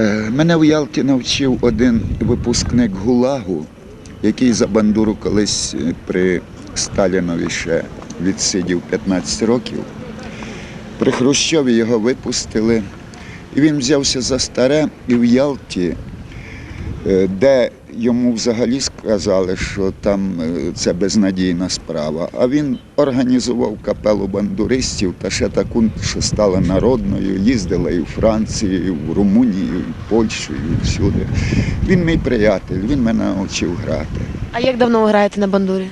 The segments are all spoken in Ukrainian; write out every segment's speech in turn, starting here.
Е, Мене в Ялті навчив один випускник ГУЛАГу, який за бандуру колись е, при Сталінові ще відсидів 15 років. При Хрущові його випустили, і він взявся за старе і в Ялті, де йому взагалі сказали, що там е, це безнадійна справа. А він організував капелу бандуристів та ще таку, що стала народною, їздила і в Францію, і в Румунію, і в Польщу, і всюди. Він мій приятель, він мене навчив грати А як давно ви граєте на бандурі?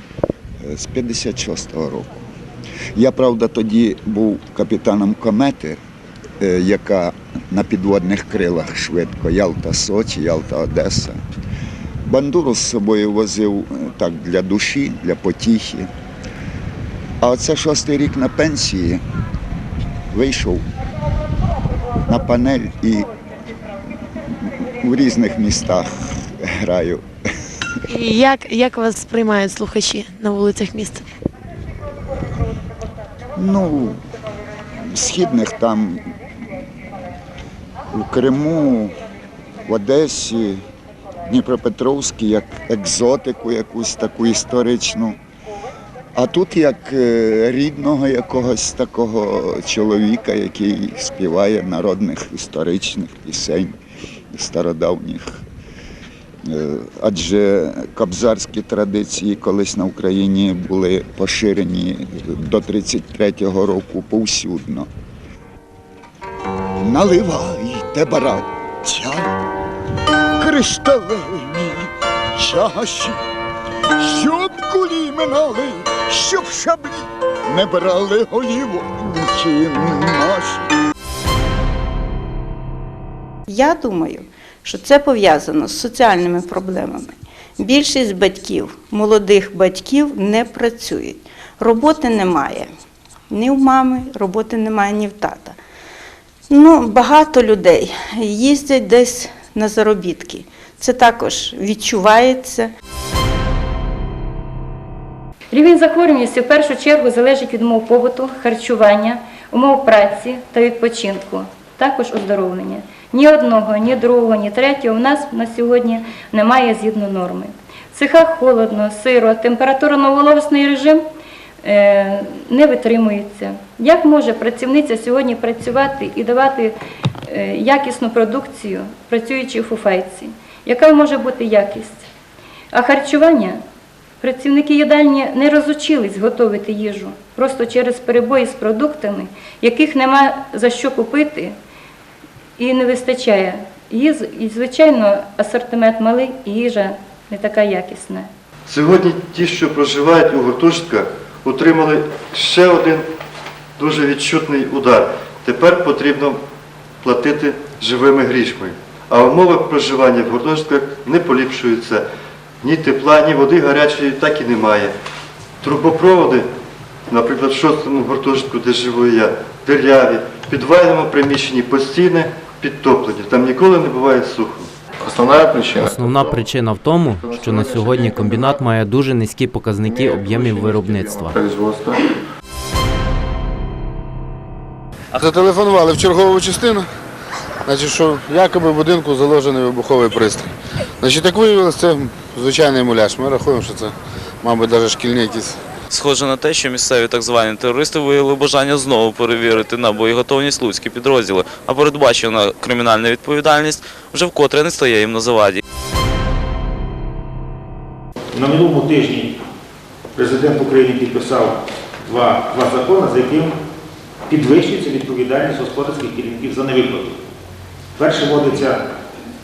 е, з 56-го року. Я, правда, тоді був капітаном комети, е, яка на підводних крилах швидко Ялта Сочі, Ялта Одеса. Бандуру з собою возив е, так для душі, для потіхи. А оце шостий рік на пенсії вийшов на панель і в різних містах граю. І як, як вас сприймають слухачі на вулицях міста? Ну, східних там у Криму, в Одесі, Дніпропетровській, як екзотику якусь таку історичну. А тут як е, рідного якогось такого чоловіка, який співає народних історичних пісень стародавніх. Е, Адже кобзарські традиції колись на Україні були поширені до 33-го року повсюдно. Наливайте, браття, кришталеві чаші, щоб кулі минали, щоб шаблі не брали голівоньки наші. Я думаю, що це пов'язано з соціальними проблемами. Більшість батьків, молодих батьків не працюють. Роботи немає. Ні в мами, роботи немає, ні в тата. Ну, багато людей їздять десь на заробітки. Це також відчувається. Рівень захворюваності в першу чергу залежить від умов побуту, харчування, умов праці та відпочинку, також оздоровлення. Ні одного, ні другого, ні третього в нас на сьогодні немає згідно норми. В цехах холодно, сиро, температурно-вологісний режим не витримується. Як може працівниця сьогодні працювати і давати е, якісну продукцію, працюючи в фуфайці? Яка може бути якість? А харчування працівники їдальні не розучились готувати їжу просто через перебої з продуктами, яких нема за що купити і не вистачає. І, звичайно, асортимент малий і їжа не така якісна. Сьогодні ті, що проживають у гуртожитках, отримали ще один дуже відчутний удар. Тепер потрібно платити живими грішми. А умови проживання в гуртожитках не поліпшуються. Ні тепла, ні води гарячої так і немає. Трубопроводи, наприклад, в шостому гуртожитку, де живу я, диряві, в підвальному приміщенні постійне підтоплення. Там ніколи не буває сухо. Основна причина Основна причина в тому, що на сьогодні комбінат має дуже низькі показники об'ємів виробництва. Зателефонували в чергову частину, значить, що якоби в будинку заложений вибуховий пристрій. Значить, як виявилося, це звичайний муляж. Ми рахуємо, що це, мабуть, навіть шкільні якісь. Схоже на те, що місцеві так звані терористи виявили бажання знову перевірити на боєготовність луцькі підрозділи, а передбачена кримінальна відповідальність вже вкотре не стає їм на заваді. На минулому тижні президент України підписав два, два закони, за яким підвищується відповідальність господарських керівників за невиплату. Перше вводиться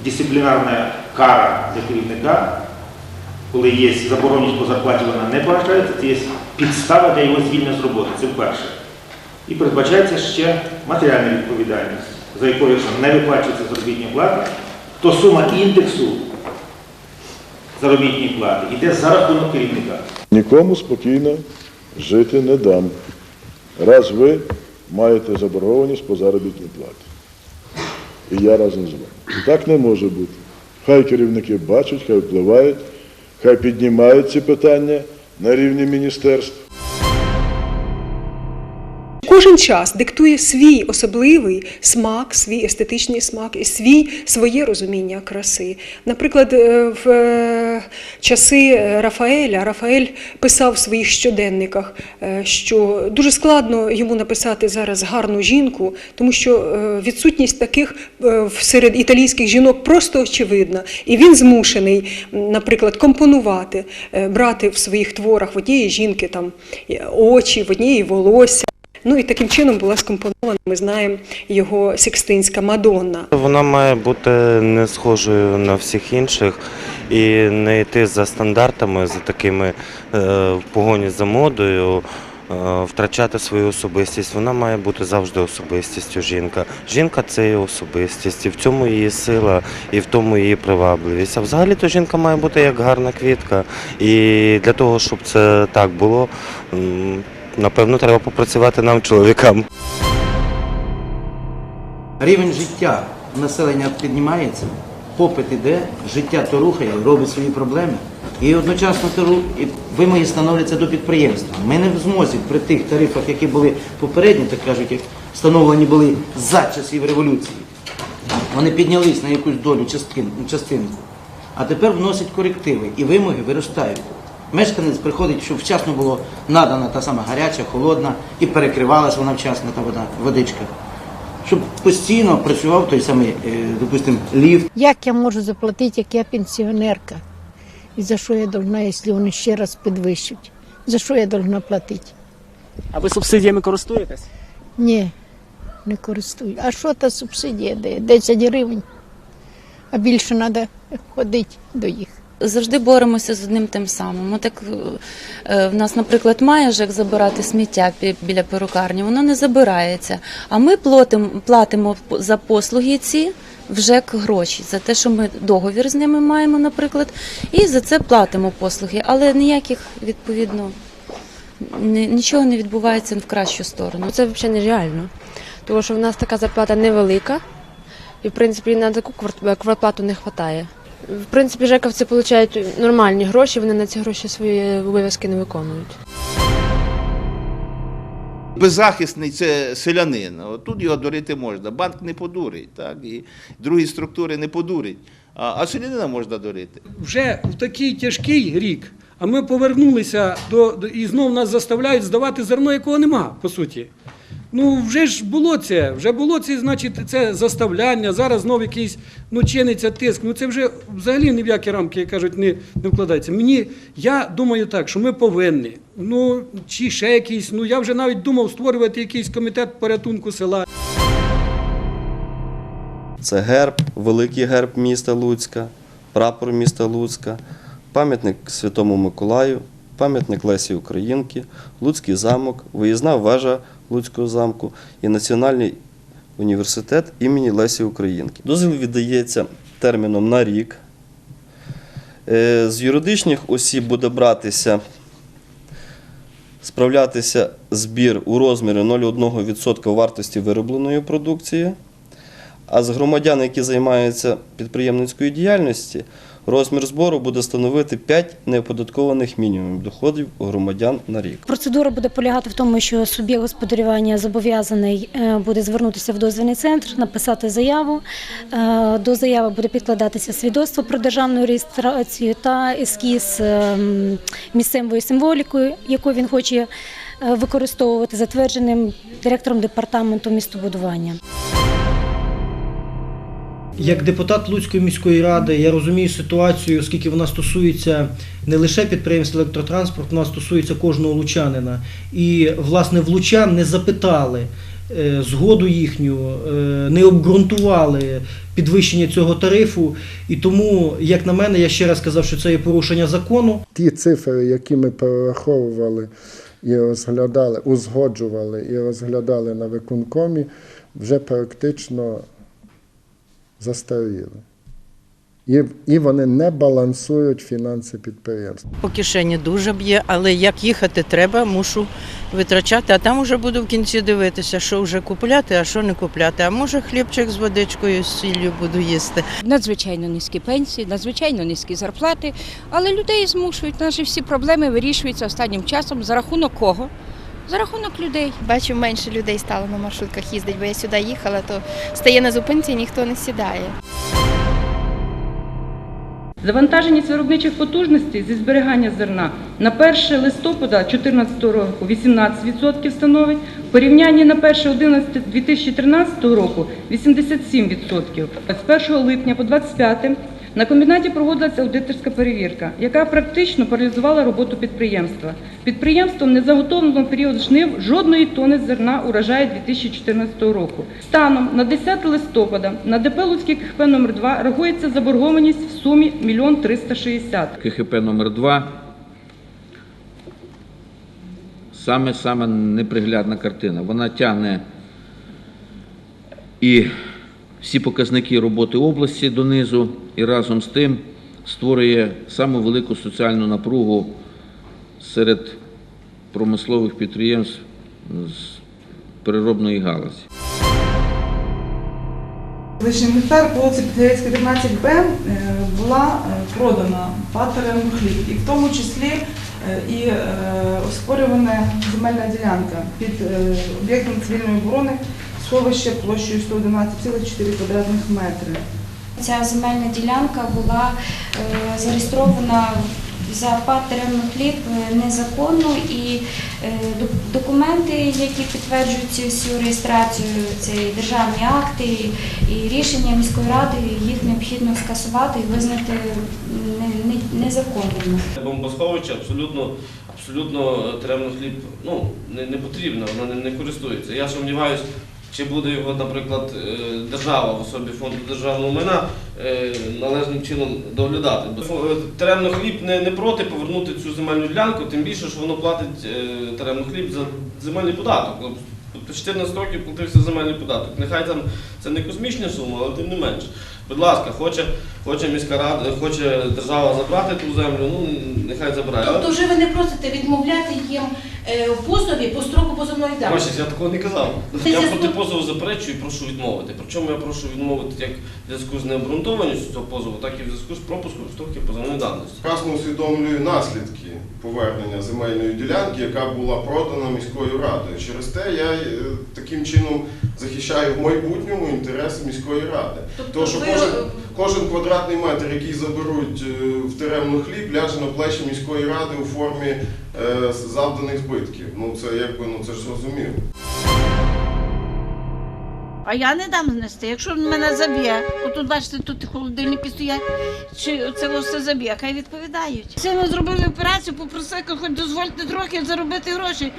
дисциплінарна кара для керівника, коли є забороненість по зарплаті, вона не погашається, це є підстава для його звільнення з роботи. Це вперше. І передбачається ще матеріальна відповідальність, за якою, якщо не виплачується заробітні плати, то сума індексу заробітної плати йде за рахунок керівника. Нікому спокійно жити не дам. Раз ви маєте заборгованість по заробітній платі. І я разом з вами. Так не може бути. Хай керівники бачать, хай впливають, хай піднімають ці питання на рівні міністерств. Кожен час диктує свій особливий смак, свій естетичний смак і свій своє розуміння краси. Наприклад, е, в е, часи Рафаеля Рафаель писав в своїх щоденниках, е, що дуже складно йому написати зараз гарну жінку, тому що е, відсутність таких е, серед італійських жінок просто очевидна. І він змушений, наприклад, компонувати, е, брати в своїх творах в однієї жінки там е, очі, в однієї волосся. Ну і таким чином була скомпонована, ми знаємо, його Сікстинська Мадонна. Вона має бути не схожою на всіх інших і не йти за стандартами, за такими е, в погоні за модою, е, втрачати свою особистість. Вона має бути завжди особистістю жінка. Жінка це є особистість, і в цьому її сила, і в тому її привабливість. А взагалі то жінка має бути як гарна квітка. І для того, щоб це так було, напевно, треба попрацювати нам, чоловікам. Рівень життя населення піднімається, попит іде, життя то рухає, робить свої проблеми. І одночасно і вимоги становляться до підприємства. Ми не в змозі при тих тарифах, які були попередні, так кажуть, як встановлені були за часів революції. Вони піднялись на якусь долю частинку. А тепер вносять корективи і вимоги виростають. Мешканець приходить, щоб вчасно було надана та сама гаряча, холодна і перекривалась вона вчасно та вода, водичка. Щоб постійно працював той самий, е, допустимо, ліфт. Як я можу заплатити, як я пенсіонерка? І за що я должна, якщо вони ще раз підвищать? За що я должна платити? А ви субсидіями користуєтесь? Ні, не користую. А що та субсидія дає? 10 гривень. А більше треба ходити до їх. Завжди боремося з одним тим самим. Отак е, в нас, наприклад, має ЖЕК забирати сміття біля перукарні, воно не забирається. А ми платимо, платимо за послуги ці в ЖЕК гроші, за те, що ми договір з ними маємо, наприклад, і за це платимо послуги. Але ніяких, відповідно, нічого не відбувається в кращу сторону. Це взагалі нереально. Тому що в нас така зарплата невелика, і в принципі на таку квар- квартплату не вистачає. В принципі, жековці отримують нормальні гроші, вони на ці гроші свої обов'язки не виконують. Беззахисний це селянин. Тут його дурити можна. Банк не подурить, так? і другі структури не подурить. А, а селянина можна дурити. вже в такий тяжкий рік, а ми повернулися до, до і знов нас заставляють здавати зерно, якого нема, по суті. Ну, вже ж було це, вже було це, значить, це заставляння, зараз знов якийсь ну, чиниться тиск. Ну це вже взагалі ні в які рамки, як кажуть, не, не вкладається. Мені, я думаю так, що ми повинні, ну, чи ще якийсь, ну я вже навіть думав створювати якийсь комітет порятунку села. Це герб, великий герб міста Луцька, прапор міста Луцька, пам'ятник Святому Миколаю, пам'ятник Лесі Українки, Луцький замок, виїзна вежа Луцького замку і Національний університет імені Лесі Українки. Дозвіл віддається терміном на рік. Е, З юридичних осіб буде братися справлятися збір у розмірі 0,1% вартості виробленої продукції. А з громадян, які займаються підприємницькою діяльністю, розмір збору буде становити 5 неоподаткованих мінімумів доходів громадян на рік. Процедура буде полягати в тому, що суб'єкт господарювання зобов'язаний е, буде звернутися в дозвільний центр, написати заяву. Е, До заяви буде підкладатися свідоцтво про державну реєстрацію та ескіз е, місцевою символікою, яку він хоче використовувати, затвердженим директором департаменту містобудування. Як депутат Луцької міської ради, я розумію ситуацію, оскільки вона стосується не лише підприємств електротранспорту, вона стосується кожного лучанина. І, власне, в лучан не запитали е, згоду їхню, е, не обґрунтували підвищення цього тарифу. І тому, як на мене, я ще раз сказав, що це є порушення закону. Ті цифри, які ми перераховували і розглядали, узгоджували і розглядали на виконкомі, вже практично застаріли. І, і вони не балансують фінанси підприємств. По кишені дуже б'є, але як їхати треба, мушу витрачати, а там вже буду в кінці дивитися, що вже купляти, а що не купляти. А може хлібчик з водичкою, з сіллю буду їсти. Надзвичайно низькі пенсії, надзвичайно низькі зарплати, але людей змушують. Наші всі проблеми вирішуються останнім часом за рахунок кого? За рахунок людей. Бачу, менше людей стало на маршрутках їздить, бо я сюди їхала, то стає на зупинці і ніхто не сідає. Завантаженість виробничих потужностей зі зберігання зерна на 1 листопада 2014 року 18% становить, в порівнянні на 1.11.2013 року 87%. З 1 липня по 25 на комбінаті проводилася аудиторська перевірка, яка практично паралізувала роботу підприємства. Підприємством не заготовлено період жнив жодної тони зерна урожаю 2014 року. Станом на 10 листопада на ДП Луцький КХП номер 2 рахується заборгованість в сумі 1 360 КХП номер 2 саме саме неприглядна картина. Вона тягне і всі показники роботи області донизу, і разом з тим створює саму велику соціальну напругу серед промислових підприємств з переробної галузі. Лишній гектар по вулиці Підгорецька, 15Б е, була е, продана патерем хліб, і в тому числі е, і оспорювана земельна ділянка під об'єктом цивільної оборони сховище площею 111,4 квадратних метри. Ця земельна ділянка була е, зареєстрована за патерем хліб е, незаконно і е, документи, які підтверджують цю всю реєстрацію, це і державні акти і- і рішення міської ради, їх необхідно скасувати і визнати не- не- незаконними. Бомбосховище абсолютно, абсолютно теремно хліб ну, не, не потрібно, воно не, не користується. Я сумніваюся, чи буде його, наприклад, е, держава в особі фонду державного майна е, належним чином доглядати. Е, теремно хліб не, не проти повернути цю земельну ділянку, тим більше, що воно платить теремно хліб за земельний податок. Ну, 14 років платився земельний податок. Нехай там це не космічна сума, але тим не менше. Будь ласка, хоче, хоче міська рада, хоче держава забрати ту землю, ну нехай забирає. Тобто вже ви не просите відмовляти їм е, в позові по строку позовної давності? Бачиш, я такого не казав. Ти Я зв'язку- проти позову заперечую і прошу відмовити. Причому я прошу відмовити як в зв'язку з необґрунтованістю цього позову, так і в зв'язку з пропуском строки позовної давності. Прекрасно усвідомлюю наслідки повернення земельної ділянки, яка була продана міською радою. Через те я е, таким чином захищаю в майбутньому інтереси міської ради. Тобто Тому що ви- кожен, кожен квадратний метр, який заберуть е, в теремну хліб, ляже на плечі міської ради у формі е, завданих збитків. Ну це якби ну це ж зрозуміло. А я не дам знести. Якщо він мене заб'є, отут бачите, тут холодильники стоять, чи це все заб'є, хай відповідають. Сильно зробили операцію, попросили, хоч дозвольте трохи заробити гроші.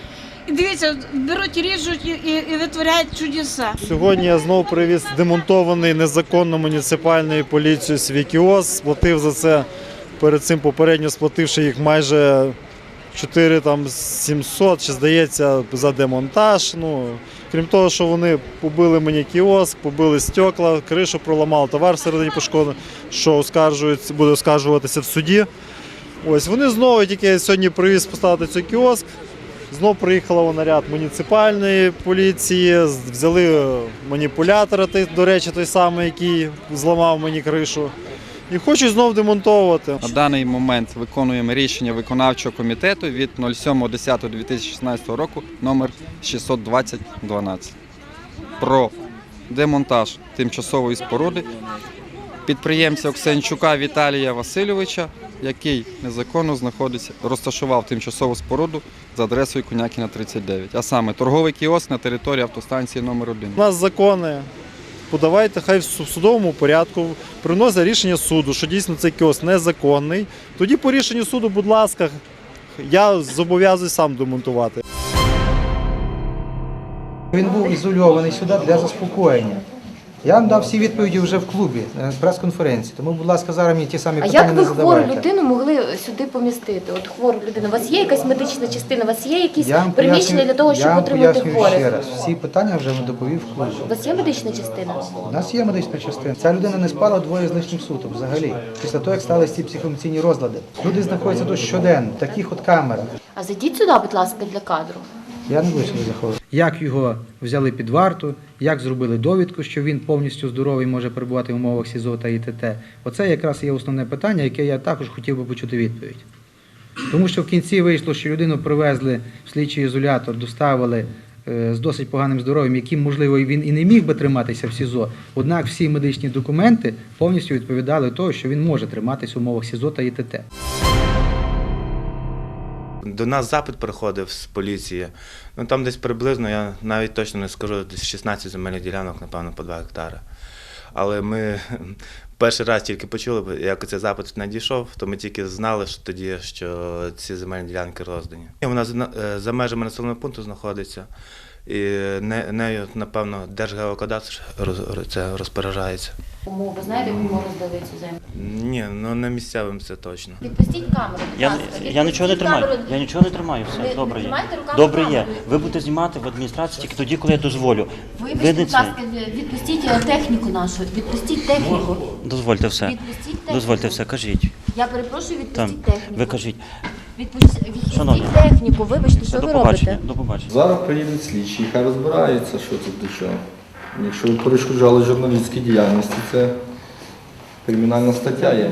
Дивіться, беруть, ріжуть і, і, і витворяють чудеса. Сьогодні я знову привіз демонтований незаконно муніципальною поліцією свій кіоск, сплатив за це перед цим попередньо сплативши їх майже 4 там 700, чи здається, за демонтаж. Ну, крім того, що вони побили мені кіоск, побили стекла, кришу проламали, товар всередині пошкодив, що оскаржується, буде оскаржуватися в суді. Ось вони знову тільки сьогодні привіз поставити цей кіоск. Знов приїхала наряд муніципальної поліції, взяли маніпулятора, до речі, той самий, який зламав мені кришу. І хочуть знов демонтовувати. На даний момент виконуємо рішення виконавчого комітету від 07.10.2016 року номер 62012 про демонтаж тимчасової споруди підприємця Оксенчука Віталія Васильовича, який незаконно знаходиться, розташував тимчасову споруду за адресою Конякіна 39, а саме торговий кіоск на території автостанції номер 1 У нас закони. Подавайте, хай в судовому порядку приносять рішення суду, що дійсно цей кіоск незаконний. Тоді по рішенню суду, будь ласка, я зобов'язую сам демонтувати. Він був ізольований сюди для заспокоєння. Я вам дав всі відповіді вже в клубі на прес-конференції. Тому, будь ласка, зараз мені ті самі А питання як не ви хвору людину могли сюди помістити? От хвору людину. У вас є якась медична частина, у вас є якісь Я приміщення для того, я щоб вам отримати пояснюю хворих? ще раз. Всі питання вже доповів в клубі. У вас є медична частина? У нас є медична частина. Ця людина не спала двоє з лишнім суток взагалі. Після того, як стали ці психоемоційні розлади. Люди знаходяться тут щоденно, в таких от камерах. А зайдіть сюди, будь ласка, для кадру. Я не буду сюди. Як його взяли під варту, як зробили довідку, що він повністю здоровий, може перебувати в умовах СІЗО та ІТТ. Оце якраз є основне питання, яке я також хотів би почути відповідь. Тому що в кінці вийшло, що людину привезли в слідчий ізолятор, доставили е, з досить поганим здоров'ям, яким, можливо, він і не міг би триматися в СІЗО. Однак всі медичні документи повністю відповідали того, що він може триматися в умовах СІЗО та ІТТ. До нас запит приходив з поліції. Ну там десь приблизно, я навіть точно не скажу, десь 16 земельних ділянок, напевно, по 2 гектари. Але ми перший раз тільки почули, як цей запит надійшов, то ми тільки знали, що тоді, що ці земельні ділянки роздані. І Вона за- е, межами населеного пункту знаходиться. І нею, напевно, Держгеокадастр це розпоряджається. Кому ви знаєте, кому роздали цю землю? Ні, ну не місцевим це точно. Відпустіть камеру. будь Я, ласка, я нічого не тримаю. камеру. Я нічого не тримаю. Ви- Все добре ви є. тримаєте руками Добре є. камеру? Ви будете знімати в адміністрації тільки тоді, коли я дозволю. Вибачте, будь це. ласка, відпустіть е, техніку нашу. Відпустіть техніку. Дозвольте все. Відпустіть техніку. Дозвольте все, кажіть. Я перепрошую, Там, відпустіть техніку. ви кажіть. Відпустіть, відпустіть техніку. Вибачте, Все, що до ви побачення. робите? До побачення. Зараз приїдуть слідчі, хай розбираються, що тут до чого. Якщо ви перешкоджали журналістській діяльності, це кримінальна стаття є.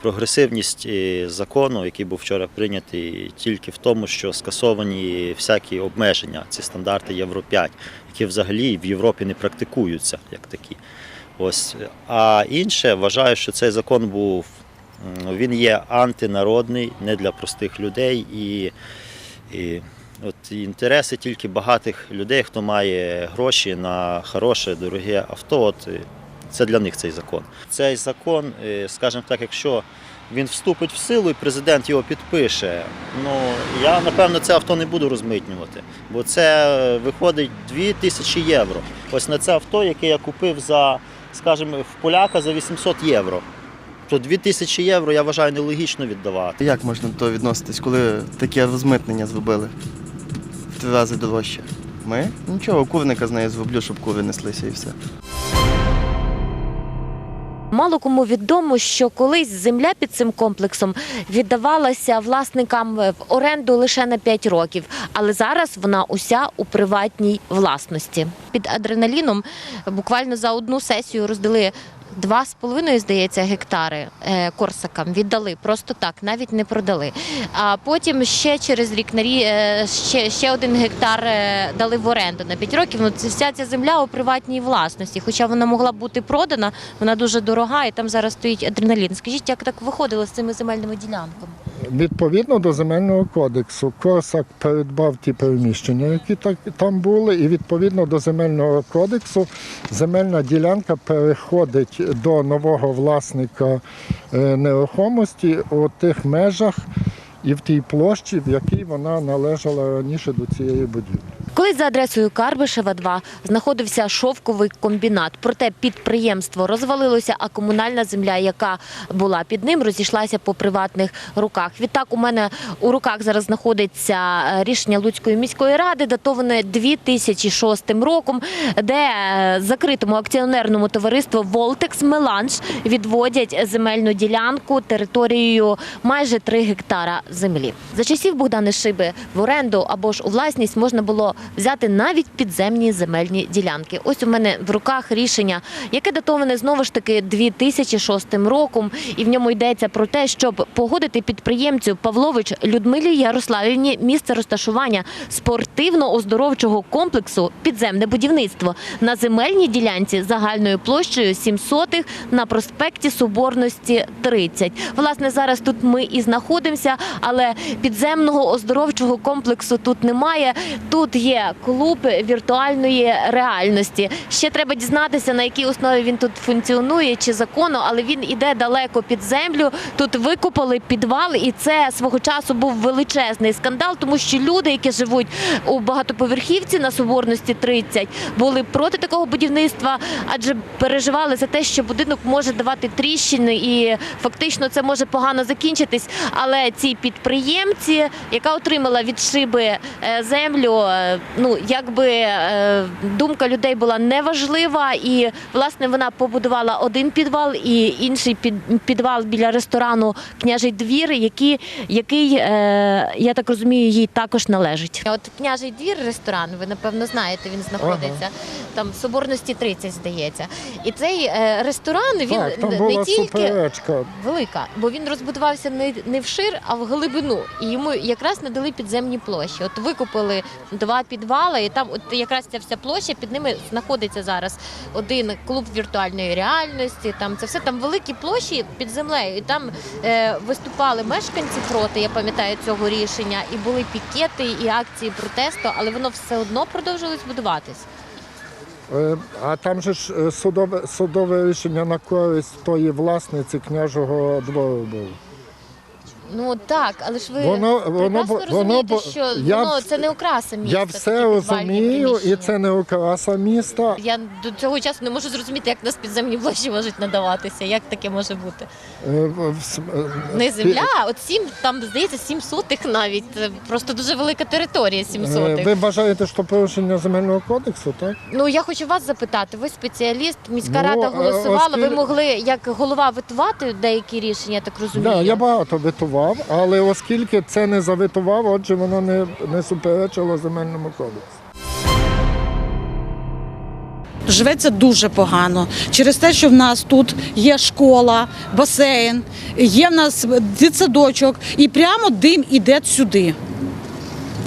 Прогресивність е, закону, який був вчора прийнятий, тільки в тому, що скасовані всякі обмеження, ці стандарти Євро 5, які взагалі в Європі не практикуються як такі. Ось. А інше, вважаю, що цей закон був він є антинародний, не для простих людей і, і от інтереси тільки багатих людей, хто має гроші на хороше, дороге авто. От, е, це для них цей закон. Цей закон, е, скажімо так, якщо він вступить в силу і президент його підпише, ну я напевно це авто не буду розмитнювати, бо це е, виходить 2 тисячі євро. Ось на це авто, яке я купив за, скажімо, в поляка за 800 євро. То 2 тисячі євро я вважаю нелогічно віддавати. Як можна до того відноситись, коли таке розмитнення зробили? В три рази дорожче. Ми? Нічого, курника з нею зроблю, щоб кури неслися і все. Мало кому відомо, що колись земля під цим комплексом віддавалася власникам в оренду лише на 5 років, але зараз вона уся у приватній власності. Під адреналіном буквально за одну сесію роздали. Два з половиною, здається, гектари е, корсакам віддали просто так, навіть не продали. А потім ще через рік е, ще, ще один гектар е, дали в оренду на 5 років. Ну, це вся ця земля у приватній власності. Хоча вона могла бути продана, вона дуже дорога, і там зараз стоїть адреналін. Скажіть, як так виходило з цими земельними ділянками? Відповідно до земельного кодексу, Корсак передбав ті переміщення, які так, там були, і відповідно до земельного кодексу земельна ділянка переходить до нового власника е, нерухомості у тих межах і в тій площі, в якій вона належала раніше до цієї будівлі. Колись за адресою Карбишева 2 знаходився шовковий комбінат. Проте підприємство розвалилося, а комунальна земля, яка була під ним, розійшлася по приватних руках. Відтак у мене у руках зараз знаходиться е, рішення Луцької міської ради, датоване 2006 роком, де е, закритому акціонерному товариству Волтекс Меланж відводять земельну ділянку територією майже 3 гектара землі. За часів Богдани Шиби в оренду або ж у власність можна було взяти навіть підземні земельні ділянки. Ось у мене в руках рішення, яке датоване знову ж таки 2006 роком, і в ньому йдеться про те, щоб погодити підприємцю Павлович Людмилі Ярославівні місце розташування спортивно-оздоровчого комплексу підземне будівництво на земельній ділянці загальною площею 7 сотих на проспекті Соборності 30. Власне, зараз тут ми і знаходимося, але підземного оздоровчого комплексу тут немає. Тут є клуб віртуальної реальності. Ще треба дізнатися, на якій основі він тут функціонує чи законно, але він іде далеко під землю. Тут викопали підвал, і це свого часу був величезний скандал, тому що люди, які живуть у багатоповерхівці на Соборності 30, були проти такого будівництва, адже переживали за те, що будинок може давати тріщини, і фактично це може погано закінчитись. Але ці підприємці, яка отримала від шиби е, землю, е, ну якби е, думка людей була неважлива, і власне вона побудувала один підвал і інший підвал біля ресторану Княжий двір, який, який е, я так розумію, їй також належить. От княжий двір, ресторан, ви напевно знаєте, він знаходиться там в соборності 30, здається. І цей е, ресторан він так, там не тільки суперечка. велика, бо він розбудувався не, не вшир, а в глибину. І йому якраз надали підземні площі. От викупили два підвали, і там от якраз ця вся площа під ними знаходиться зараз один клуб віртуальної реальності. Там це все там великі площі під землею. І там е, виступали мешканці проти, я пам'ятаю цього рішення, і були пікети і акції протесту, але воно все одно продовжилось будуватись. Е, А там же ж е, судове, судове рішення на користь тої власниці княжого двору було. Ну так, але ж ви Воно- воно прекрасно розумієте, воно що я воно це не окраса міста. Я все розумію, і це не окраса міста. Я до цього часу не можу зрозуміти, як нас підземні площі можуть надаватися. Як таке може бути? Е, е, Не земля, от сім, там здається, сім сотих навіть. Це просто дуже велика територія, сім Е, сотих. Ви вважаєте, що порушення земельного кодексу, так? Ну я хочу вас запитати. Ви спеціаліст, міська Ну, рада е, голосувала. Ви могли як голова витувати деякі рішення, я так розумію. Да, я багато витував, але оскільки це не завитував, отже, воно не, не суперечило земельному кодексу. Живеться дуже погано через те, що в нас тут є школа, басейн, є в нас дитсадочок, і прямо дим іде сюди.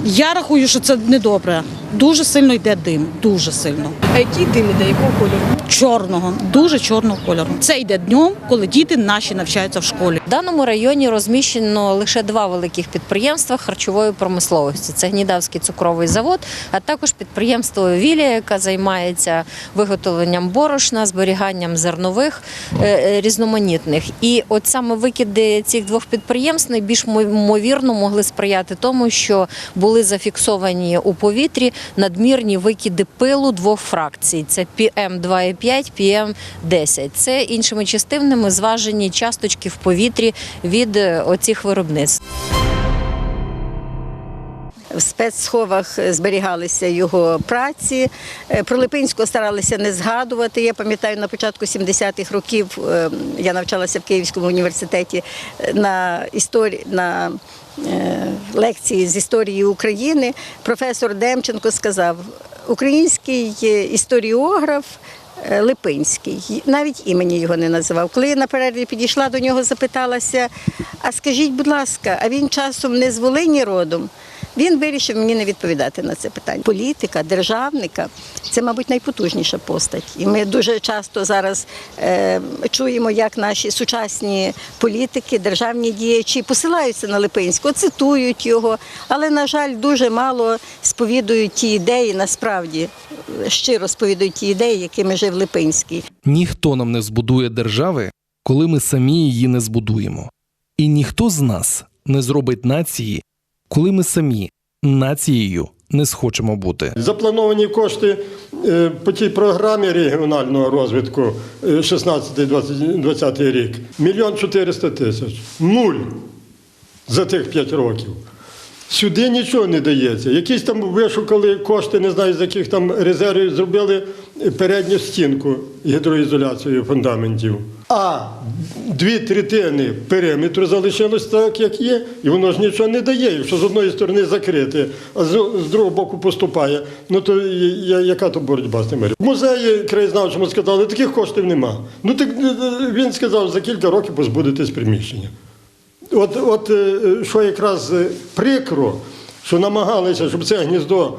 Я рахую, що це недобре. Дуже сильно йде дим, дуже сильно. А який дим іде, якого кольору? Чорного, дуже чорного кольору. Це йде днем, коли діти наші навчаються в школі. В даному районі розміщено лише два великих підприємства харчової промисловості: це Гнідавський цукровий завод, а також підприємство Вілія, яке займається виготовленням борошна, зберіганням зернових е, е, різноманітних. І от саме викиди цих двох підприємств найбільш мо- ймовірно могли сприяти тому, що були зафіксовані у повітрі надмірні викиди пилу двох фракцій: це PM2,5, PM10. Це іншими частинами зважені часточки в повітрі від е, оцих виробництв. В спецсховах зберігалися його праці. Е, Про Липинського старалися не згадувати. Я пам'ятаю, на початку 70-х років е, я навчалася в Київському університеті е, на історії на лекції з історії України. Професор Демченко сказав: український історіограф. Липинський, навіть імені його не називав. Коли я на перерві підійшла до нього, запиталася: а скажіть, будь ласка, а він часом не з Волині родом? Він вирішив мені не відповідати на це питання. Політика, державника це, мабуть, найпотужніша постать. І ми дуже часто зараз е, чуємо, як наші сучасні політики, державні діячі посилаються на Липинського, цитують його, але, на жаль, дуже мало сповідують ті ідеї, насправді щиро сповідують ті ідеї, якими жив Липинський. Ніхто нам не збудує держави, коли ми самі її не збудуємо. І ніхто з нас не зробить нації, коли ми самі нацією не схочемо бути. Заплановані кошти е, по тій програмі регіонального розвитку е, 16-20 рік мільйон 400 тисяч. Нуль за тих 5 років. Сюди нічого не дається. Якісь там вишукали кошти, не знаю, з яких там резервів зробили передню стінку гідроізоляцією фундаментів. А дві третини периметру залишилось так, як є, і воно ж нічого не дає. Якщо з одної сторони закрите, а з, другого боку поступає, ну то яка то боротьба з тими? В музеї краєзнавчому сказали, таких коштів нема. Ну так е, е, він сказав, за кілька років позбудетесь приміщення. От, от е, що якраз прикро, що намагалися, щоб це гніздо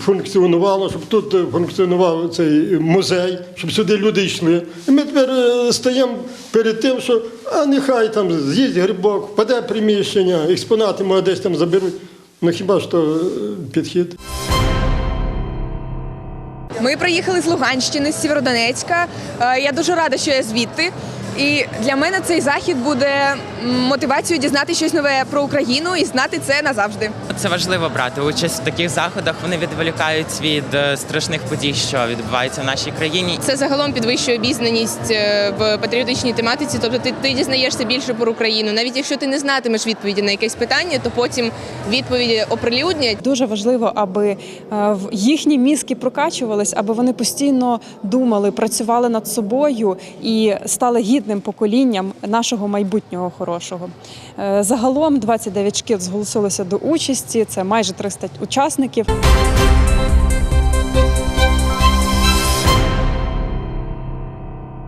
функціонувало, щоб тут е, функціонував цей музей, щоб сюди люди йшли. І ми тепер е, стаємо перед тим, що а нехай там з'їсть грибок, впаде приміщення, експонати може десь там заберуть. Ну хіба ж то е, підхід? Ми приїхали з Луганщини, з Сєвєродонецька. Я дуже рада, що я звідти. І для мене цей захід буде мотивацією дізнати щось нове про Україну і знати це назавжди. Це важливо брати участь в таких заходах. Вони відволікають від е, страшних подій, що відбуваються в нашій країні. Це загалом підвищує обізнаність е, в патріотичній тематиці. Тобто ти, ти дізнаєшся більше про Україну. Навіть якщо ти не знатимеш відповіді на якесь питання, то потім відповіді оприлюднять. Дуже важливо, аби е, в- їхні мізки прокачувались, аби вони постійно думали, працювали над собою і стали гідним поколінням нашого майбутнього хорошого. Е, Загалом 29 шкіл зголосилося до участі. Це майже 300 учасників.